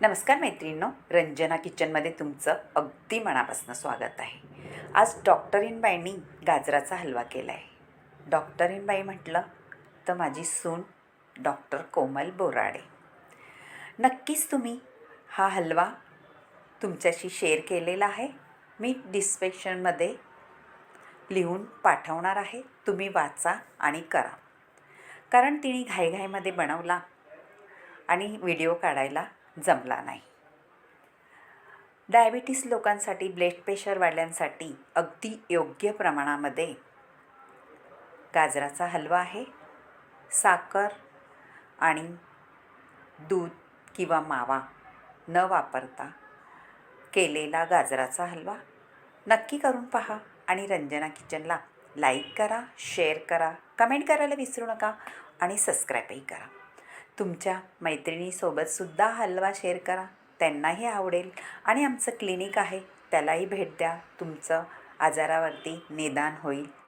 नमस्कार मैत्रिणींनो रंजना किचनमध्ये तुमचं अगदी मनापासून स्वागत आहे. आज डॉक्टर इन गाजराचा हलवा केला आहे डॉक्टर म्हटलं तर माझी सून डॉक्टर कोमल बोराडे. नक्कीच तुम्ही हा हलवा तुमच्याशी शेअर केलेला आहे. मी डिस्क्रिप्शनमध्ये लिहून पाठवणार आहे. तुम्ही वाचा आणि करा. कारण तिने घाईघाईमध्ये बनवला आणि व्हिडिओ काढायला जमला नाही. डायबिटीस लोकांसाठी ब्लड प्रेशर वाढल्यांसाठी अगदी योग्य प्रमाणामध्ये गाजराचा हलवा आहे. साखर आणि दूध किंवा मावा न वापरता केलेला गाजराचा हलवा नक्की करून पहा आणि रंजना किचनला लाईक करा शेअर करा कमेंट करायला विसरू नका आणि सबस्क्राईबही करा. तुमच्या मैत्रिणीसोबतसुद्धा हलवा शेअर करा. त्यांनाही आवडेल. आणि आमचं क्लिनिक आहे. त्यालाही भेट द्या. तुमचं आजारावरती निदान होईल.